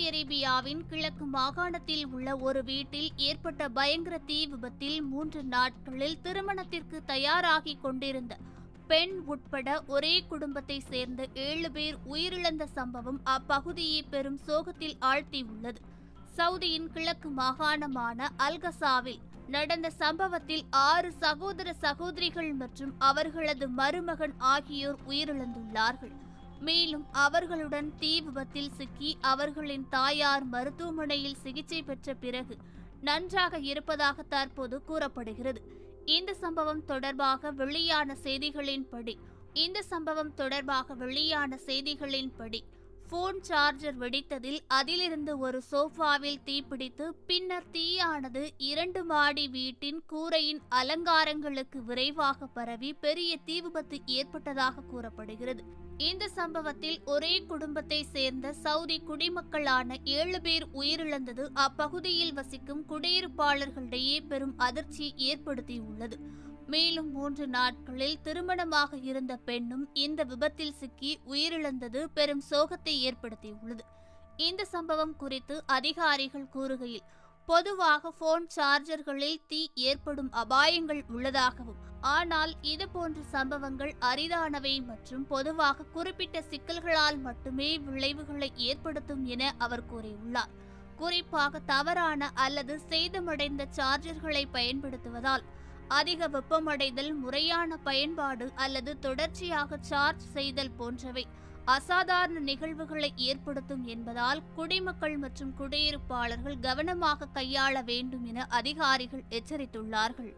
அரேபியாவின் கிழக்கு மாகாணத்தில் உள்ள ஒரு வீட்டில் ஏற்பட்ட பயங்கர தீ விபத்தில் மூன்று நாட்களில் திருமணத்திற்கு தயாராகி கொண்டிருந்த பெண் உட்பட ஒரே குடும்பத்தை சேர்ந்த ஏழு பேர் உயிரிழந்த சம்பவம் அப்பகுதியை பெரும் சோகத்தில் ஆழ்த்தியுள்ளது. சவுதியின் கிழக்கு மாகாணமான அல்கசாவில் நடந்த சம்பவத்தில் ஆறு சகோதர சகோதரிகள் மற்றும் அவர்களது மருமகன் ஆகியோர் உயிரிழந்துள்ளார்கள். மேலும் அவர்களுடன் தீ விபத்தில் சிக்கி அவர்களின் தாயார் மருத்துவமனையில் சிகிச்சை பெற்ற பிறகு நன்றாக இருப்பதாக தற்போது கூறப்படுகிறது. இந்த சம்பவம் தொடர்பாக வெளியான செய்திகளின்படி இந்த சம்பவம் தொடர்பாக வெளியான செய்திகளின்படி போன் சார்ஜர் வெடித்ததில் அதிலிருந்து ஒரு சோஃபாவில் தீப்பிடித்து பின்னர் தீயானது இரண்டு மாடி வீட்டின் கூரையின் அலங்காரங்களுக்கு விரைவாக பரவி பெரிய தீ விபத்து ஏற்பட்டதாக கூறப்படுகிறது. இந்த சம்பவத்தில் ஒரே குடும்பத்தை சேர்ந்த சவுதி குடிமக்களான ஏழு பேர் உயிரிழந்தது. அப்பகுதியில் வசிக்கும் குடியிருப்பாளர்களிடையே பெரும் அதிர்ச்சி ஏற்படுத்தியுள்ளது. மேலும் மூன்று நாட்களில் திருமணமாக இருந்த பெண்ணும் இந்த விபத்தில் சிக்கி உயிரிழந்தது பெரும் சோகத்தை ஏற்படுத்தியுள்ளது. இந்த சம்பவம் குறித்து அதிகாரிகள் கூறுகையில் பொதுவாக போன் சார்ஜர்களில் தீ ஏற்படும் அபாயங்கள் உள்ளதாகவும் ஆனால் இது போன்ற சம்பவங்கள் அரிதானவை மற்றும் பொதுவாக குறிப்பிட்ட சிக்கல்களால் மட்டுமே விளைவுகளை ஏற்படுத்தும் என அவர் கூறியுள்ளார். குறிப்பாக தவறான அல்லது சேதமடைந்த சார்ஜர்களை பயன்படுத்துவதால் அதிக வெப்பமடைதல் முறையான பயன்பாடு அல்லது தொடர்ச்சியாக சார்ஜ் செய்தல் போன்றவை அசாதாரண நிகழ்வுகளை ஏற்படுத்தும் என்பதால் குடிமக்கள் மற்றும் குடியிருப்பாளர்கள் கவனமாக கையாள வேண்டும் என அதிகாரிகள் எச்சரித்துள்ளார்கள்.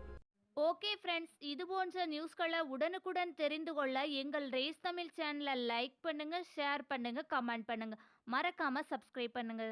ஓகே ஃப்ரெண்ட்ஸ் இது போன்ற நியூஸ்களை உடனுக்குடன் தெரிந்து கொள்ள எங்கள் ரேஸ் தமிழ் சேனலை லைக் பண்ணுங்க ஷேர் பண்ணுங்க கமெண்ட் பண்ணுங்க. மறக்காம சப்ஸ்கிரைப் பண்ணுங்க.